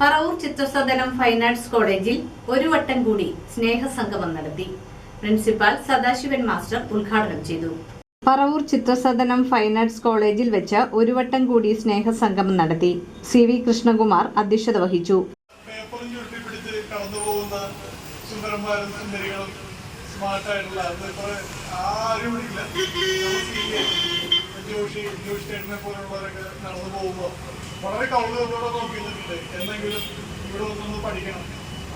Paravur Chithrasadanam fine arts കോളേജിൽ ഒരു വട്ടം കൂടി സ്നേഹസംഗമം നടത്തി. പ്രിൻസിപ്പാൾ സദാശിവൻ മാസ്റ്റർ ഉദ്ഘാടനം ചെയ്തു. പറവൂർ ചിത്രസദനം ഫൈൻ ആർട്സ് കോളേജിൽ വെച്ച് ഒരു വട്ടം കൂടി സ്നേഹസംഗമം നടത്തി. സി വി കൃഷ്ണകുമാർ അധ്യക്ഷത വഹിച്ചു. സുന്ദരന്മാരും സുന്ദരികളും ആരും ജോഷി ജോഷി ചേട്ടനെ പോലുള്ളവരൊക്കെ നടന്നു പോകുമ്പോൾ വളരെ കൗതുകത്തോടെ നോക്കിയിട്ടുണ്ട്. എന്തെങ്കിലും ഇവിടെ ഒന്നൊന്ന് പഠിക്കണം.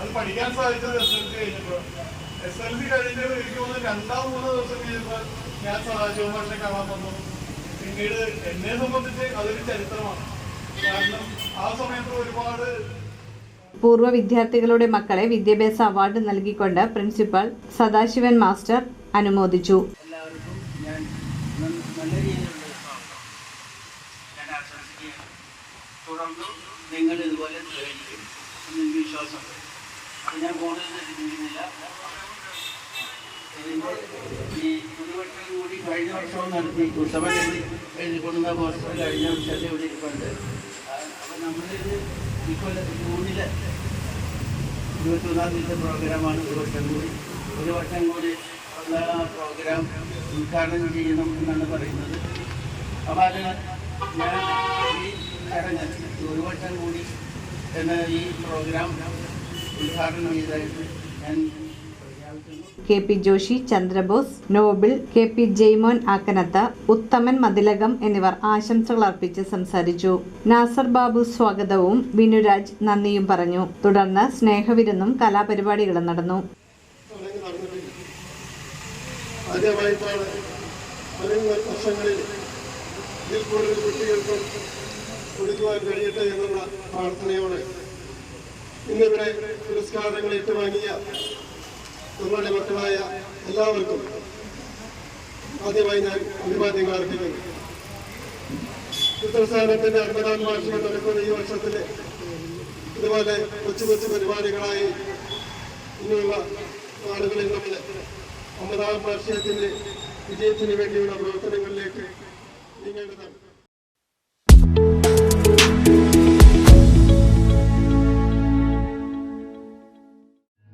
അത് പഠിക്കാൻ സാധിച്ചത് എസ് എൽ സി കഴിഞ്ഞപ്പോഴാണ് എസ് എൽ സി കഴിഞ്ഞിട്ട് എനിക്ക് തോന്നുന്നു രണ്ടാം മൂന്നോ ദിവസം കഴിഞ്ഞപ്പോൾ ഞാൻ സദാശിവ മാഷിനെ കാണാൻ വന്നു. പിന്നീട് എന്നെ സംബന്ധിച്ച് അതൊരു ചരിത്രമാണ്. കാരണം ആ സമയത്ത് ഒരുപാട് പൂർവ വിദ്യാർത്ഥികളുടെ മക്കളെ വിദ്യാഭ്യാസ അവാർഡ് നൽകിക്കൊണ്ട് പ്രിൻസിപ്പൽ സദാശിവൻ മാസ്റ്റർ അനുമോദിച്ചു. എല്ലാവർക്കും ഞാൻ നല്ല രീതിയിലുള്ള ഞാൻ ആശംസിക്കുകയാണ്. തുടർന്നും നിങ്ങൾ ഇതുപോലെ സഹകരിക്കും എന്നെനിക്ക് വിശ്വാസമുണ്ട്. അത് ഞാൻ കൂടുതൽ തെറ്റിദ്ധരിക്കുന്നില്ല. ഈ പുതുവട്ടം കൂടി കഴിഞ്ഞ വർഷവും നടത്തി ഉത്സവം എഴുതിക്കൊണ്ടുന്ന പോസ്റ്റർ കഴിഞ്ഞ വർഷത്തെ ഇവിടെ ഇരിപ്പുണ്ട്. അപ്പം നമ്മളിത് ഇക്കൊല്ലം ജൂണിൽ ഇരുപത്തൊന്നാം തീയതി പ്രോഗ്രാമാണ് ഒരു കൂടി. ഒരു വട്ടം കൂടി ഉള്ള പ്രോഗ്രാം ഉദ്ഘാടനം ചെയ്യണം എന്നാണ് പറയുന്നത്. അപ്പോൾ അത് ഞാൻ ഈ ഒരു കൂടി എന്ന ഈ പ്രോഗ്രാം ഉദ്ഘാടനം ചെയ്തായിട്ട് ഞാൻ K P Joshi Chandrabose Noble K P Jaimon Akkanath Uthaman Mathilakam എന്നിവർ ആശംസകൾ അർപ്പിച്ച് സംസാരിച്ചു. നാസർ ബാബു സ്വാഗതവും വിനുരാജ് നന്ദിയും പറഞ്ഞു. തുടർന്ന് സ്നേഹവിരുന്നും കലാപരിപാടികളും നടന്നു. ആദ്യമായിട്ടാണ് വരും വർഷങ്ങളിൽ ഇതിൽ കൂടുതൽ കുട്ടികൾക്കും കൊടുക്കുവാൻ കഴിയട്ടെ എന്നുള്ള പ്രാർത്ഥനയോടെ ഇന്നിവിടെ പുരസ്കാരങ്ങൾ ഏറ്റുവാങ്ങിയ നമ്മളുടെ മക്കളായ എല്ലാവർക്കും ആദ്യമായി ഞാൻ അഭിവാദ്യങ്ങൾ അർപ്പിക്കുന്നു. ചിത്രസ്ഥാനത്തിന്റെ അൻപതാം വാർഷികം നടക്കുന്ന ഈ വർഷത്തിലെ ഇതുപോലെ കൊച്ചു കൊച്ചു പരിപാടികളായി ഇനിയുള്ള നാടുകളിൽ നമ്മൾ അമ്പതാം വാർഷികത്തിന്റെ വിജയത്തിന് വേണ്ടിയുള്ള പ്രവർത്തനങ്ങളിലേക്ക്